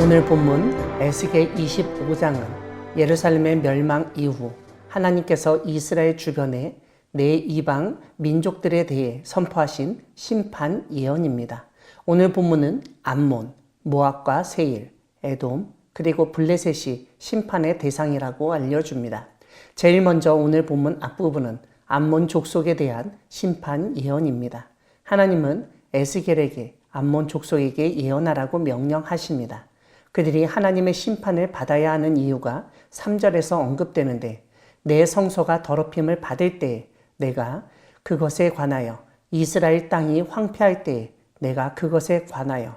오늘 본문 에스겔 25장은 예루살렘의 멸망 이후 하나님께서 이스라엘 주변에 내 이방 민족들에 대해 선포하신 심판 예언입니다. 오늘 본문은 암몬, 모압과 세일, 에돔, 그리고 블레셋이 심판의 대상이라고 알려줍니다. 제일 먼저 오늘 본문 앞부분은 암몬 족속에 대한 심판 예언입니다. 하나님은 에스겔에게 암몬 족속에게 예언하라고 명령하십니다. 그들이 하나님의 심판을 받아야 하는 이유가 3절에서 언급되는데 내 성소가 더럽힘을 받을 때에 내가 그것에 관하여 이스라엘 땅이 황폐할 때에 내가 그것에 관하여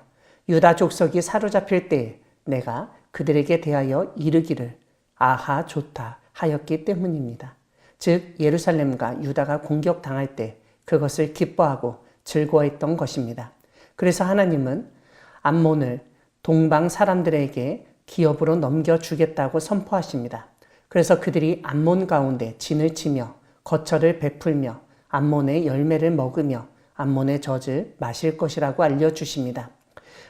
유다 족속이 사로잡힐 때에 내가 그들에게 대하여 이르기를 아하 좋다 하였기 때문입니다. 즉 예루살렘과 유다가 공격당할 때 그것을 기뻐하고 즐거워했던 것입니다. 그래서 하나님은 암몬을 동방 사람들에게 기업으로 넘겨주겠다고 선포하십니다. 그래서 그들이 암몬 가운데 진을 치며 거처를 베풀며 암몬의 열매를 먹으며 암몬의 젖을 마실 것이라고 알려주십니다.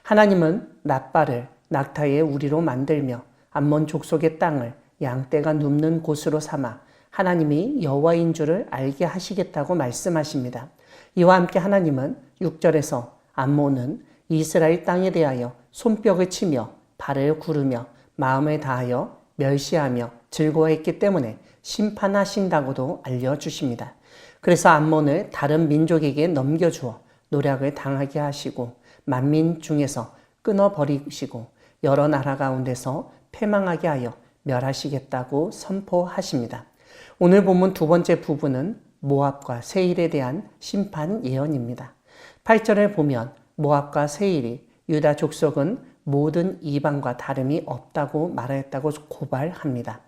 하나님은 낫바를 낙타의 우리로 만들며 암몬 족속의 땅을 양떼가 눕는 곳으로 삼아 하나님이 여호와인 줄을 알게 하시겠다고 말씀하십니다. 이와 함께 하나님은 6절에서 암몬은 이스라엘 땅에 대하여 손뼉을 치며 발을 구르며 마음을 다하여 멸시하며 즐거워했기 때문에 심판하신다고도 알려주십니다. 그래서 암몬을 다른 민족에게 넘겨주어 노략을 당하게 하시고 만민 중에서 끊어버리시고 여러 나라 가운데서 패망하게 하여 멸하시겠다고 선포하십니다. 오늘 본문 두 번째 부분은 모압과 세일에 대한 심판 예언입니다. 8절을 보면 모압과 세일이 유다 족속은 모든 이방과 다름이 없다고 말하였다고 고발합니다.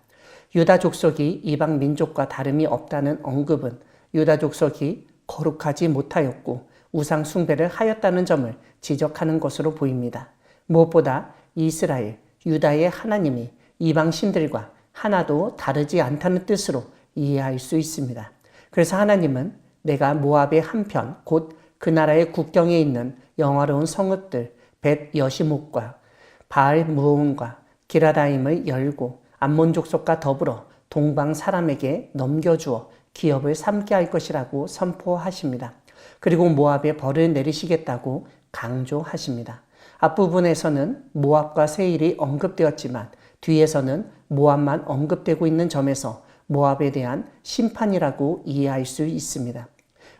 유다 족속이 이방 민족과 다름이 없다는 언급은 유다 족속이 거룩하지 못하였고 우상 숭배를 하였다는 점을 지적하는 것으로 보입니다. 무엇보다 이스라엘, 유다의 하나님이 이방 신들과 하나도 다르지 않다는 뜻으로 이해할 수 있습니다. 그래서 하나님은 내가 모압의 한편 곧 그 나라의 국경에 있는 영화로운 성읍들 벳 여시목과 바알 무온과 기라다임을 열고 암몬 족속과 더불어 동방 사람에게 넘겨주어 기업을 삼게 할 것이라고 선포하십니다. 그리고 모압에 벌을 내리시겠다고 강조하십니다. 앞부분에서는 모압과 세일이 언급되었지만 뒤에서는 모압만 언급되고 있는 점에서 모압에 대한 심판이라고 이해할 수 있습니다.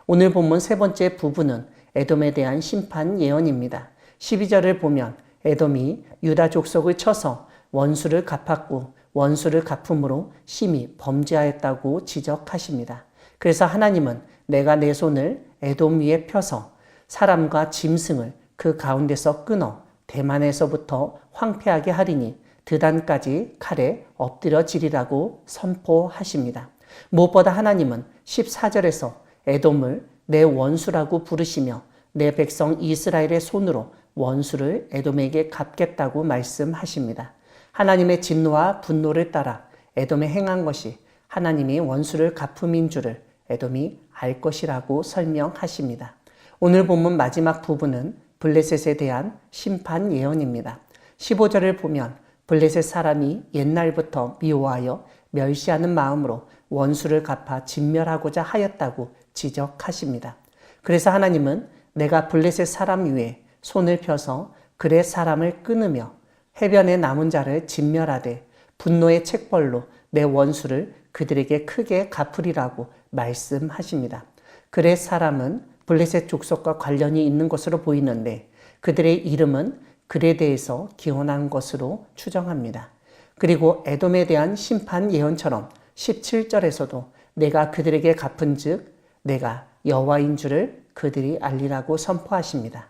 오늘 본문 세 번째 부분은 에돔에 대한 심판 예언입니다. 12절을 보면 에돔이 유다 족속을 쳐서 원수를 갚았고 원수를 갚음으로 심히 범죄하였다고 지적하십니다. 그래서 하나님은 내가 내 손을 에돔 위에 펴서 사람과 짐승을 그 가운데서 끊어 대만에서부터 황폐하게 하리니 드단까지 칼에 엎드려지리라고 선포하십니다. 무엇보다 하나님은 14절에서 에돔을 내 원수라고 부르시며 내 백성 이스라엘의 손으로 원수를 에돔에게 갚겠다고 말씀하십니다. 하나님의 진노와 분노를 따라 에돔에 행한 것이 하나님이 원수를 갚음인 줄을 에돔이 알 것이라고 설명하십니다. 오늘 본문 마지막 부분은 블레셋에 대한 심판 예언입니다. 15절을 보면 블레셋 사람이 옛날부터 미워하여 멸시하는 마음으로 원수를 갚아 진멸하고자 하였다고 지적하십니다. 그래서 하나님은 내가 블레셋 사람 위에 손을 펴서 그의 사람을 끊으며 해변의 남은 자를 진멸하되 분노의 책벌로 내 원수를 그들에게 크게 갚으리라고 말씀하십니다. 그의 사람은 블레셋 족속과 관련이 있는 것으로 보이는데 그들의 이름은 글에 대해서 기원한 것으로 추정합니다. 그리고 에돔에 대한 심판 예언처럼 17절에서도 내가 그들에게 갚은 즉 내가 여호와인 줄을 그들이 알리라고 선포하십니다.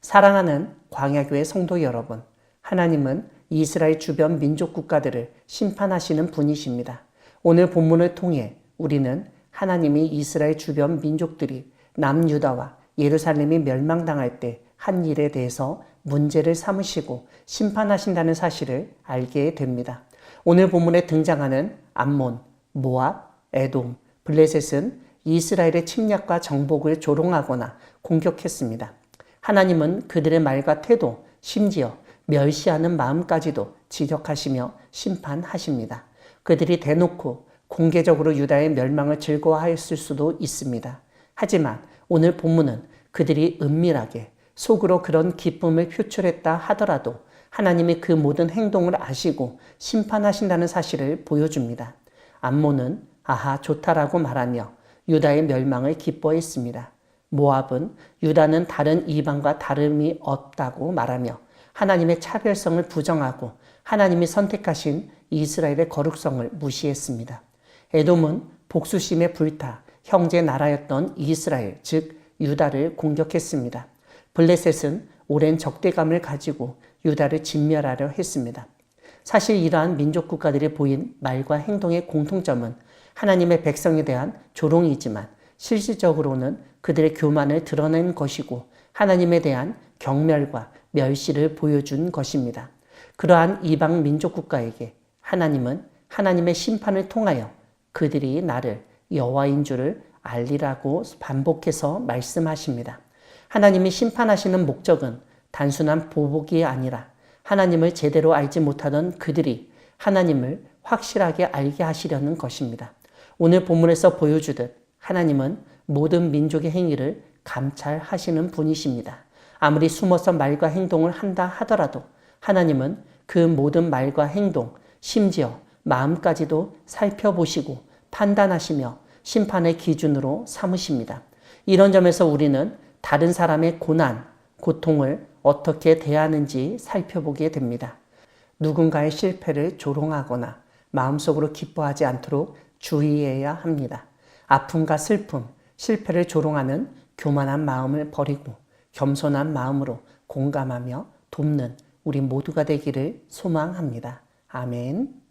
사랑하는 광야교회 성도 여러분, 하나님은 이스라엘 주변 민족 국가들을 심판하시는 분이십니다. 오늘 본문을 통해 우리는 하나님이 이스라엘 주변 민족들이 남유다와 예루살렘이 멸망당할 때 한 일에 대해서 문제를 삼으시고 심판하신다는 사실을 알게 됩니다. 오늘 본문에 등장하는 암몬, 모압, 에돔, 블레셋은 이스라엘의 침략과 정복을 조롱하거나 공격했습니다. 하나님은 그들의 말과 태도, 심지어 멸시하는 마음까지도 지적하시며 심판하십니다. 그들이 대놓고 공개적으로 유다의 멸망을 즐거워하였을 수도 있습니다. 하지만 오늘 본문은 그들이 은밀하게 속으로 그런 기쁨을 표출했다 하더라도 하나님이 그 모든 행동을 아시고 심판하신다는 사실을 보여줍니다. 암몬은 아하 좋다라고 말하며 유다의 멸망을 기뻐했습니다. 모압은 유다는 다른 이방과 다름이 없다고 말하며 하나님의 차별성을 부정하고 하나님이 선택하신 이스라엘의 거룩성을 무시했습니다. 에돔은 복수심에 불타 형제 나라였던 이스라엘, 즉 유다를 공격했습니다. 블레셋은 오랜 적대감을 가지고 유다를 진멸하려 했습니다. 사실 이러한 민족 국가들이 보인 말과 행동의 공통점은 하나님의 백성에 대한 조롱이지만 실질적으로는 그들의 교만을 드러낸 것이고 하나님에 대한 경멸과 멸시를 보여준 것입니다. 그러한 이방 민족 국가에게 하나님은 하나님의 심판을 통하여 그들이 나를 여호와인 줄을 알리라고 반복해서 말씀하십니다. 하나님이 심판하시는 목적은 단순한 보복이 아니라 하나님을 제대로 알지 못하던 그들이 하나님을 확실하게 알게 하시려는 것입니다. 오늘 본문에서 보여주듯 하나님은 모든 민족의 행위를 감찰하시는 분이십니다. 아무리 숨어서 말과 행동을 한다 하더라도 하나님은 그 모든 말과 행동, 심지어 마음까지도 살펴보시고 판단하시며 심판의 기준으로 삼으십니다. 이런 점에서 우리는 다른 사람의 고난, 고통을 어떻게 대하는지 살펴보게 됩니다. 누군가의 실패를 조롱하거나 마음속으로 기뻐하지 않도록 주의해야 합니다. 아픔과 슬픔, 실패를 조롱하는 교만한 마음을 버리고 겸손한 마음으로 공감하며 돕는 우리 모두가 되기를 소망합니다. 아멘.